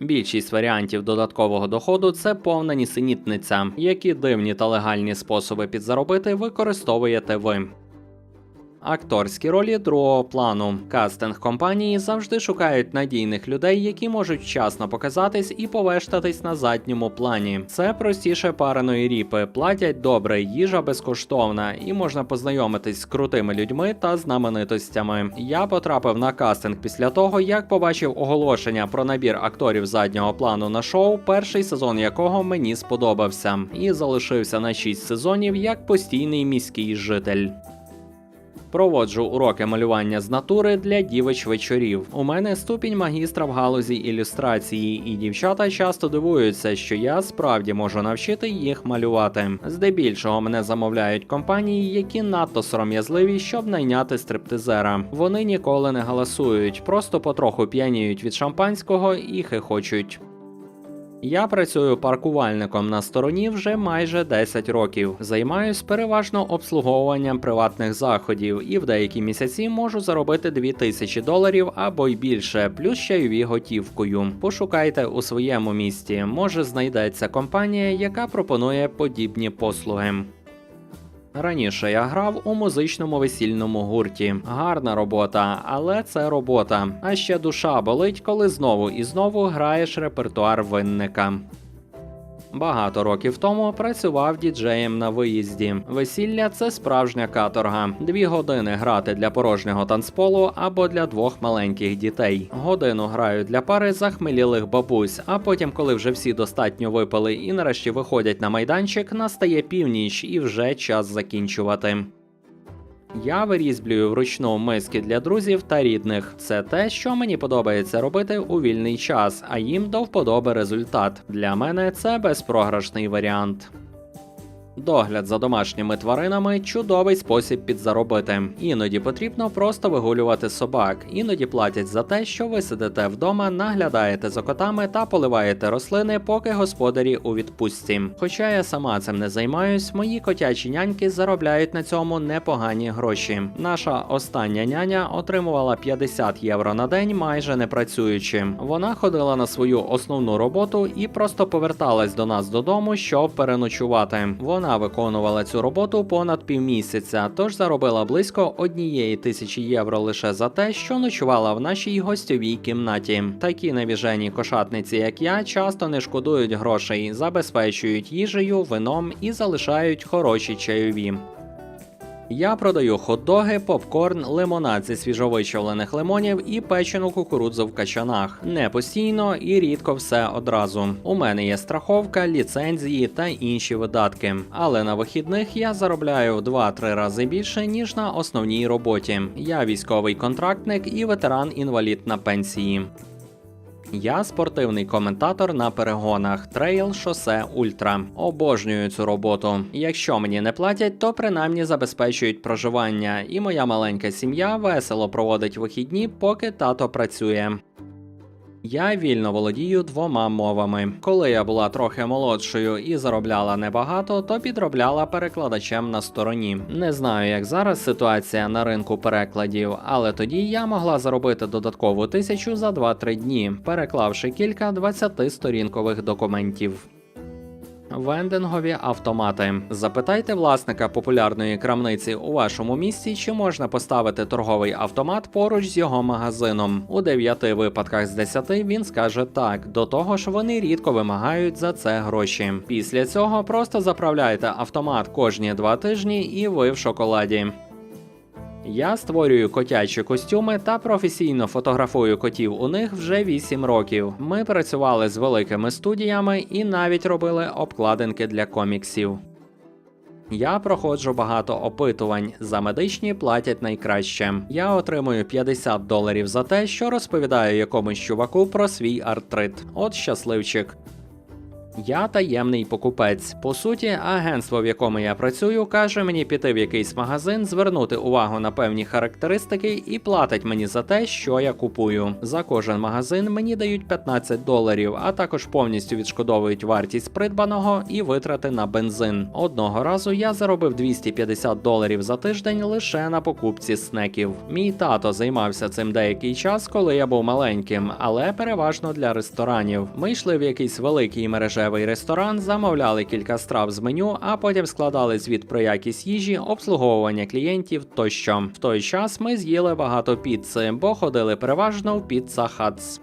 Більшість варіантів додаткового доходу це повна нісенітниця, які дивні та легальні способи підзаробити використовуєте ви. Акторські ролі другого плану. Кастинг компанії завжди шукають надійних людей, які можуть вчасно показатись і повештатись на задньому плані. Це простіше пареної ріпи, платять добре, їжа безкоштовна, і можна познайомитись з крутими людьми та знаменитостями. Я потрапив на кастинг після того, як побачив оголошення про набір акторів заднього плану на шоу, перший сезон якого мені сподобався, і залишився на 6 сезонів як постійний міський житель. Проводжу уроки малювання з натури для дівич вечорів. У мене ступінь магістра в галузі ілюстрації, і дівчата часто дивуються, що я справді можу навчити їх малювати. Здебільшого мене замовляють компанії, які надто сором'язливі, щоб найняти стриптизера. Вони ніколи не галасують, просто потроху п'яніють від шампанського і хихочуть. Я працюю паркувальником на стороні вже майже 10 років. Займаюсь переважно обслуговуванням приватних заходів і в деякі місяці можу заробити 2000 доларів або й більше, плюс чайові готівкою. Пошукайте у своєму місті. Може знайдеться компанія, яка пропонує подібні послуги. Раніше я грав у музичному весільному гурті. Гарна робота, але це робота. А ще душа болить, коли знову і знову граєш репертуар винника. Багато років тому працював діджеєм на виїзді. Весілля це справжня каторга. Дві години грати для порожнього танцполу або для двох маленьких дітей. Годину грають для пари захмелілих бабусь. А потім, коли вже всі достатньо випили і нарешті виходять на майданчик, настає північ і вже час закінчувати. Я вирізблюю вручну миски для друзів та рідних. Це те, що мені подобається робити у вільний час, а їм до вподоби результат. Для мене це безпрограшний варіант. Догляд за домашніми тваринами чудовий спосіб підзаробити. Іноді потрібно просто вигулювати собак, іноді платять за те, що ви сидите вдома, наглядаєте за котами та поливаєте рослини, поки господарі у відпустці. Хоча я сама цим не займаюсь, мої котячі няньки заробляють на цьому непогані гроші. Наша остання няня отримувала 50 євро на день, майже не працюючи. Вона ходила на свою основну роботу і просто поверталась до нас додому, щоб переночувати. Вона виконувала цю роботу понад півмісяця, тож заробила близько однієї тисячі євро лише за те, що ночувала в нашій гостьовій кімнаті. Такі навіжені кошатниці, як я, часто не шкодують грошей, забезпечують їжею, вином і залишають хороші чайові. Я продаю хот-доги, попкорн, лимонад зі свіжовичавлених лимонів і печену кукурудзу в качанах. Не постійно і рідко все одразу. У мене є страховка, ліцензії та інші видатки. Але на вихідних я заробляю в 2-3 рази більше, ніж на основній роботі. Я військовий контрактник і ветеран-інвалід на пенсії. Я спортивний коментатор на перегонах трейл, шосе, ультра. Обожнюю цю роботу. Якщо мені не платять, то принаймні забезпечують проживання, і моя маленька сім'я весело проводить вихідні, поки тато працює. Я вільно володію двома мовами. Коли я була трохи молодшою і заробляла небагато, то підробляла перекладачем на стороні. Не знаю, як зараз ситуація на ринку перекладів, але тоді я могла заробити додаткову тисячу за 2-3 дні, переклавши кілька 20-сторінкових документів. Вендингові автомати. Запитайте власника популярної крамниці у вашому місті, чи можна поставити торговий автомат поруч з його магазином. У 9 випадках з 10 він скаже так. До того ж, вони рідко вимагають за це гроші. Після цього просто заправляйте автомат кожні два тижні, і ви в шоколаді. Я створюю котячі костюми та професійно фотографую котів у них вже 8 років. Ми працювали з великими студіями і навіть робили обкладинки для коміксів. Я проходжу багато опитувань. За медичні платять найкраще. Я отримую 50 доларів за те, що розповідаю якомусь чуваку про свій артрит. От щасливчик. Я таємний покупець. По суті, агентство, в якому я працюю, каже мені піти в якийсь магазин, звернути увагу на певні характеристики і платить мені за те, що я купую. За кожен магазин мені дають 15 доларів, а також повністю відшкодовують вартість придбаного і витрати на бензин. Одного разу я заробив 250 доларів за тиждень лише на покупці снеків. Мій тато займався цим деякий час, коли я був маленьким, але переважно для ресторанів. Ми йшли в якийсь великий мережевий ресторан, замовляли кілька страв з меню, а потім складали звіт про якість їжі, обслуговування клієнтів тощо. В той час ми з'їли багато піци, бо ходили переважно в Pizza Huts.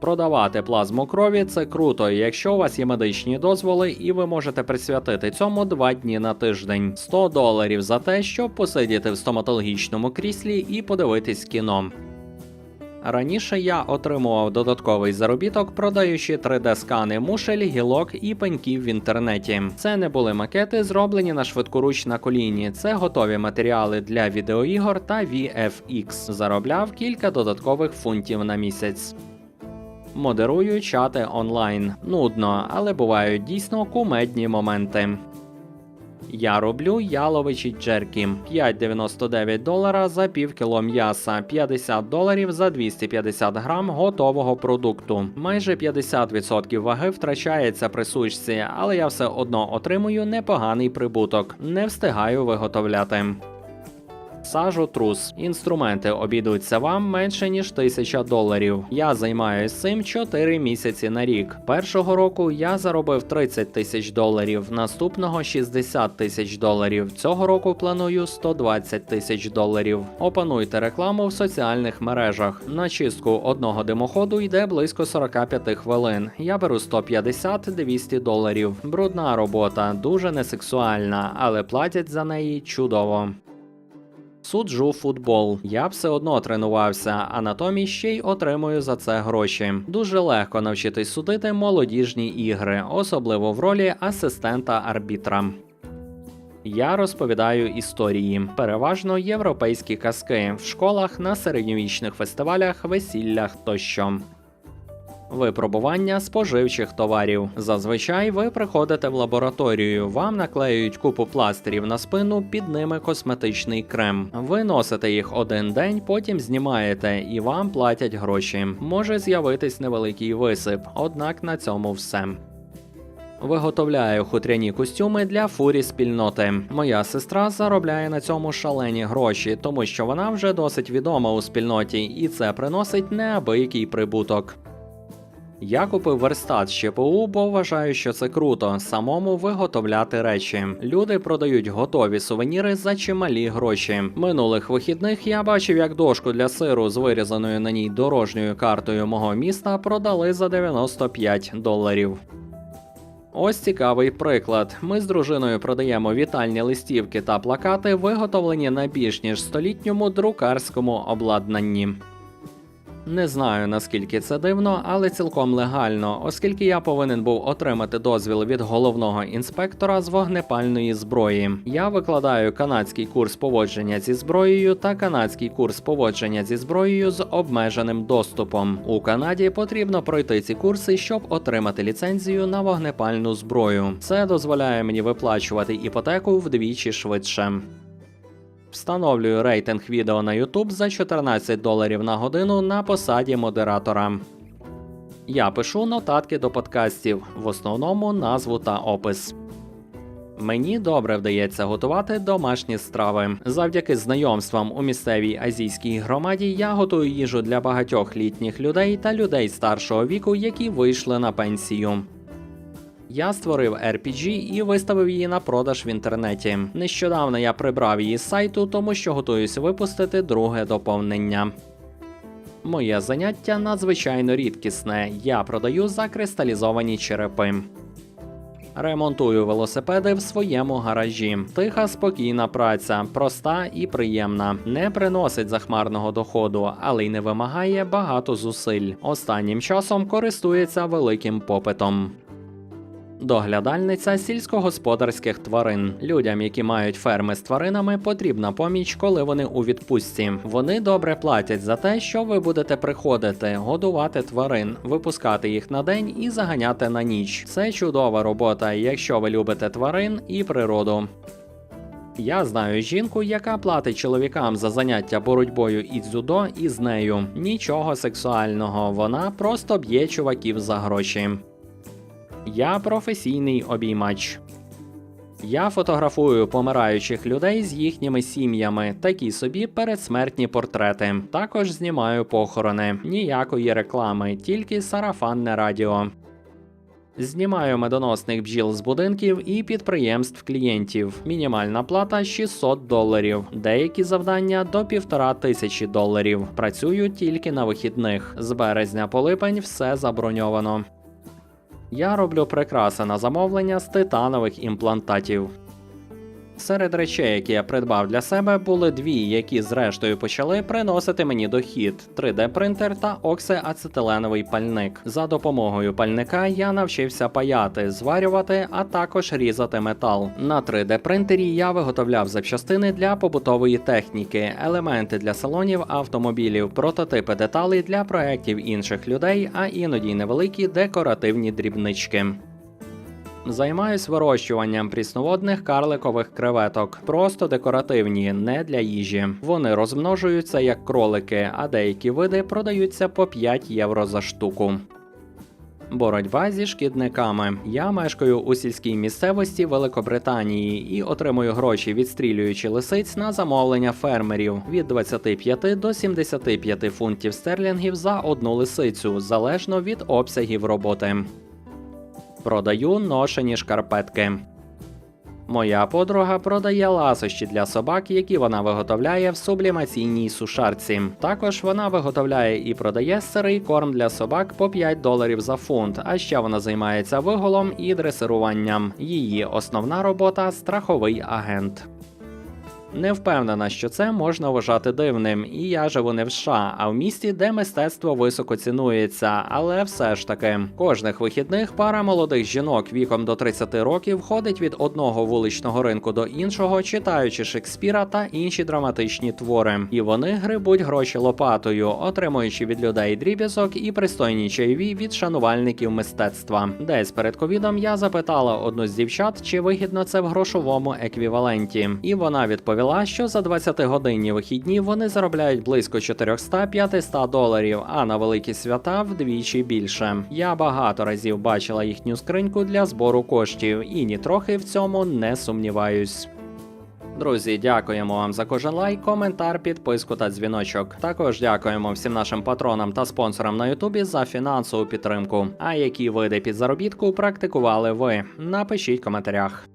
Продавати плазму крові це круто, якщо у вас є медичні дозволи, і ви можете присвятити цьому два дні на тиждень. 100 доларів за те, щоб посидіти в стоматологічному кріслі і подивитись кіно. Раніше я отримував додатковий заробіток, продаючи 3D-скани мушель, гілок і пеньків в інтернеті. Це не були макети, зроблені на швидкоруч на коліні. Це готові матеріали для відеоігор та VFX. Заробляв кілька додаткових фунтів на місяць. Модерую чати онлайн. Нудно, але бувають дійсно кумедні моменти. Я роблю яловичі джеркі 5,99 долара за пів кіло м'яса, 50 доларів за 250 грам готового продукту. Майже 50% ваги втрачається при сушці, але я все одно отримую непоганий прибуток. Не встигаю виготовляти. Сажу трус. Інструменти обійдуться вам менше ніж 1000 доларів. Я займаюся цим 4 місяці на рік. Першого року я заробив 30 тисяч доларів, наступного 60 тисяч доларів. Цього року планую 120 тисяч доларів. Опануйте рекламу в соціальних мережах. На чистку одного димоходу йде близько 45 хвилин. Я беру 150-200 доларів. Брудна робота, дуже несексуальна, але платять за неї чудово. Суджу футбол. Я все одно тренувався, а натомість ще й отримую за це гроші. Дуже легко навчитись судити молодіжні ігри, особливо в ролі асистента арбітра. Я розповідаю історії, переважно європейські казки в школах, на середньовічних фестивалях, весіллях тощо. Випробування споживчих товарів. Зазвичай ви приходите в лабораторію, вам наклеюють купу пластирів на спину, під ними косметичний крем. Ви носите їх один день, потім знімаєте і вам платять гроші. Може з'явитись невеликий висип, однак на цьому все. Виготовляю хутряні костюми для фурі спільноти. Моя сестра заробляє на цьому шалені гроші, тому що вона вже досить відома у спільноті, і це приносить неабиякий прибуток. Я купив верстат з ЧПУ, бо вважаю, що це круто самому виготовляти речі. Люди продають готові сувеніри за чималі гроші. Минулих вихідних я бачив, як дошку для сиру з вирізаною на ній дорожньою картою мого міста продали за 95 доларів. Ось цікавий приклад. Ми з дружиною продаємо вітальні листівки та плакати, виготовлені на більш ніж столітньому друкарському обладнанні. Не знаю наскільки це дивно, але цілком легально, оскільки я повинен був отримати дозвіл від головного інспектора з вогнепальної зброї. Я викладаю канадський курс поводження зі зброєю та канадський курс поводження зі зброєю з обмеженим доступом. У Канаді потрібно пройти ці курси, щоб отримати ліцензію на вогнепальну зброю. Це дозволяє мені виплачувати іпотеку вдвічі швидше. Встановлюю рейтинг відео на YouTube за 14 доларів на годину на посаді модератора. Я пишу нотатки до подкастів, в основному назву та опис. Мені добре вдається готувати домашні страви. Завдяки знайомствам у місцевій азійській громаді я готую їжу для багатьох літніх людей та людей старшого віку, які вийшли на пенсію. Я створив RPG і виставив її на продаж в інтернеті. Нещодавно я прибрав її з сайту, тому що готуюсь випустити друге доповнення. Моє заняття надзвичайно рідкісне. Я продаю закристалізовані черепи. Ремонтую велосипеди в своєму гаражі. Тиха, спокійна праця, проста і приємна. Не приносить захмарного доходу, але й не вимагає багато зусиль. Останнім часом користується великим попитом. Доглядальниця сільськогосподарських тварин. Людям, які мають ферми з тваринами, потрібна поміч, коли вони у відпустці. Вони добре платять за те, що ви будете приходити, годувати тварин, випускати їх на день і заганяти на ніч. Це чудова робота, якщо ви любите тварин і природу. Я знаю жінку, яка платить чоловікам за заняття боротьбою і дзюдо із нею. Нічого сексуального, вона просто б'є чуваків за гроші. Я професійний обіймач. Я фотографую помираючих людей з їхніми сім'ями, такі собі передсмертні портрети. Також знімаю похорони. Ніякої реклами, тільки сарафанне радіо. Знімаю медоносних бджіл з будинків і підприємств клієнтів. Мінімальна плата 600 доларів. Деякі завдання до півтора тисячі доларів. Працюю тільки на вихідних. З березня по липень все заброньовано. Я роблю прикраси на замовлення з титанових імплантатів. Серед речей, які я придбав для себе, були дві, які зрештою почали приносити мені дохід: 3D-принтер та оксиацетиленовий пальник. За допомогою пальника я навчився паяти, зварювати, а також різати метал. На 3D-принтері я виготовляв запчастини для побутової техніки, елементи для салонів автомобілів, прототипи деталей для проєктів інших людей, а іноді невеликі декоративні дрібнички. Займаюсь вирощуванням прісноводних карликових креветок, просто декоративні, не для їжі. Вони розмножуються як кролики, а деякі види продаються по 5 євро за штуку. Боротьба зі шкідниками. Я мешкаю у сільській місцевості Великобританії і отримую гроші, відстрілюючи лисиць на замовлення фермерів від 25 до 75 фунтів стерлінгів за одну лисицю, залежно від обсягів роботи. Продаю ношені шкарпетки. Моя подруга продає ласощі для собак, які вона виготовляє в сублімаційній сушарці. Також вона виготовляє і продає сирий корм для собак по 5 доларів за фунт. А ще вона займається виголом і дресируванням. Її основна робота страховий агент. Не впевнена, що це можна вважати дивним, і я живу не в США, а в місті, де мистецтво високо цінується. Але все ж таки, кожних вихідних пара молодих жінок віком до 30 років ходить від одного вуличного ринку до іншого, читаючи Шекспіра та інші драматичні твори. І вони грибуть гроші лопатою, отримуючи від людей дріб'язок і пристойні чайові від шанувальників мистецтва. Десь перед ковідом я запитала одну з дівчат, чи вигідно це в грошовому еквіваленті, і вона відповіла, що за 20-годинні вихідні вони заробляють близько 400-500 доларів, а на великі свята вдвічі більше. Я багато разів бачила їхню скриньку для збору коштів і нітрохи в цьому не сумніваюсь. Друзі, дякуємо вам за кожен лайк, коментар, підписку та дзвіночок. Також дякуємо всім нашим патронам та спонсорам на Ютубі за фінансову підтримку. А які види підзаробітку практикували ви? Напишіть в коментарях.